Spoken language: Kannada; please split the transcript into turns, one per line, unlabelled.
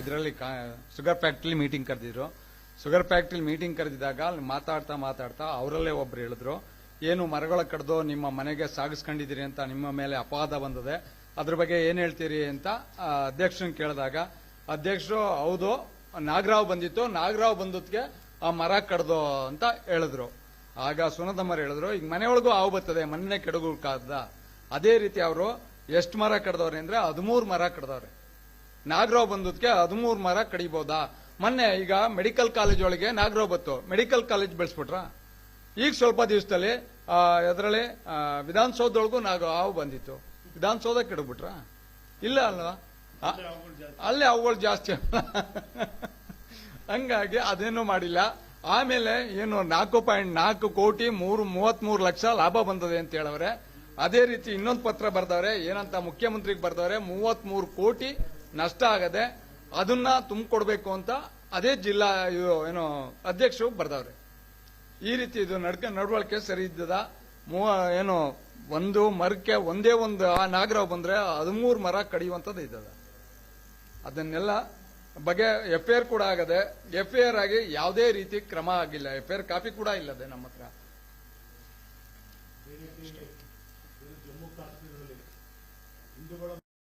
ಇದರಲ್ಲಿ ಶುಗರ್ ಫ್ಯಾಕ್ಟ್ರಿ ಮೀಟಿಂಗ್ ಕರೆದಿದ್ರು. ಶುಗರ್ ಫ್ಯಾಕ್ಟ್ರಿ ಮೀಟಿಂಗ್ ಕರೆದಿದ್ದಾಗ ಅಲ್ಲಿ ಮಾತಾಡ್ತಾ ಮಾತಾಡ್ತಾ ಅವರಲ್ಲೇ ಒಬ್ರು ಹೇಳಿದ್ರು, ಏನು ಮರಗಳ ಕಡ್ದು ನಿಮ್ಮ ಮನೆಗೆ ಸಾಗಿಸ್ಕೊಂಡಿದ್ದೀರಿ ಅಂತ ನಿಮ್ಮ ಮೇಲೆ ಅಪವಾದ ಬಂದಿದೆ, ಅದ್ರ ಬಗ್ಗೆ ಏನ್ ಹೇಳ್ತೀರಿ? ಅಂತ ಅಧ್ಯಕ್ಷರನ್ನ ಕೇಳಿದಾಗ, ಅಧ್ಯಕ್ಷರು, ಹೌದು, ನಾಗರಾವ್ ಬಂದಿತ್ತು, ನಾಗರಾವ್ ಬಂದದ್ಗೆ ಆ ಮರ ಕಡ್ದು ಅಂತ ಹೇಳಿದ್ರು. ಆಗ ಸುನದಮ್ಮರು ಹೇಳಿದ್ರು, ಈಗ ಮನೆಯೊಳಗೂ ಹಾವು ಬರ್ತದೆ ಕೆಡಗು ಕೆಡಗುಕಾದ ಅದೇ ರೀತಿ ಅವರು, ಎಷ್ಟು ಮರ ಕಡ್ದವ್ರೆ? ಅಂದ್ರೆ ಹದಿಮೂರು ಮರ ಕಡ್ದವ್ರೆ. ನಾಗರಾವ್ ಬಂದದಕ್ಕೆ ಹದಿಮೂರು ಮರ ಕಡಿಬಹುದಾ ಮೊನ್ನೆ ಈಗ ಮೆಡಿಕಲ್ ಕಾಲೇಜ್ ಒಳಗೆ ನಾಗರಾವ್ ಬತ್ತು ಮೆಡಿಕಲ್ ಕಾಲೇಜ್ ಬೆಳೆಸ್ಬಿಟ್ರ? ಈಗ ಸ್ವಲ್ಪ ದಿವಸದಲ್ಲಿ ಅದರಲ್ಲಿ ವಿಧಾನಸೌಧದೊಳಗೂ ನಾಗ ಹಾವು ಬಂದಿತ್ತು. ವಿಧಾನಸೌಧ ಕೆಡಬಿಟ್ರ? ಇಲ್ಲ ಅಲ್ವಾ? ಅಲ್ಲೇ ಅವುಗಳು ಜಾಸ್ತಿ ಹಂಗಾಗಿ ಅದೇನು ಮಾಡಿಲ್ಲ. ಆಮೇಲೆ ಏನು ನಾಲ್ಕು ಪಾಯಿಂಟ್ ನಾಲ್ಕು ಕೋಟಿ ಮೂರು, ಮೂವತ್ಮೂರು ಲಕ್ಷ ಲಾಭ ಬಂದದೆ ಅಂತ ಹೇಳವ್ರೆ. ಅದೇ ರೀತಿ ಇನ್ನೊಂದು ಪತ್ರ ಬರ್ದವ್ರೆ, ಏನಂತ ಮುಖ್ಯಮಂತ್ರಿಗೆ ಬರ್ದವ್ರೆ, ಮೂವತ್ಮೂರು ಕೋಟಿ ನಷ್ಟ ಆಗದೆ ಅದನ್ನ ತುಂಬಿಕೊಡ್ಬೇಕು ಅಂತ ಅದೇ ಜಿಲ್ಲಾ ಏನು ಅಧ್ಯಕ್ಷರು ಬರ್ದವ್ರೆ. ಈ ರೀತಿ ಇದು ನಡ್ಕ, ನಡವಳಿಕೆ ಸರಿ ಇದ್ದದ, ಮೂವ, ಏನು ಒಂದು ಮರಕ್ಕೆ ಒಂದೇ ಒಂದು ಆ ನಾಗರಾವ್ ಬಂದ್ರೆ ಹದಿಮೂರು ಮರ ಕಡಿಯುವಂಥದ್ದು ಇದ್ದದ. ಅದನ್ನೆಲ್ಲ ಬಗ್ಗೆ ಎಫ್ ಐ ಆರ್ ಕೂಡ ಆಗದೆ ಎಫ್ ಐ ಆರ್ ಆಗಿ ಯಾವುದೇ ರೀತಿ ಕ್ರಮ ಆಗಿಲ್ಲ. ಎಫ್ ಐ ಆರ್ ಕಾಪಿ ಕೂಡ ಇಲ್ಲದೆ ನಮ್ಮ ಹತ್ರ.
ಹಿಂದೂಗಳ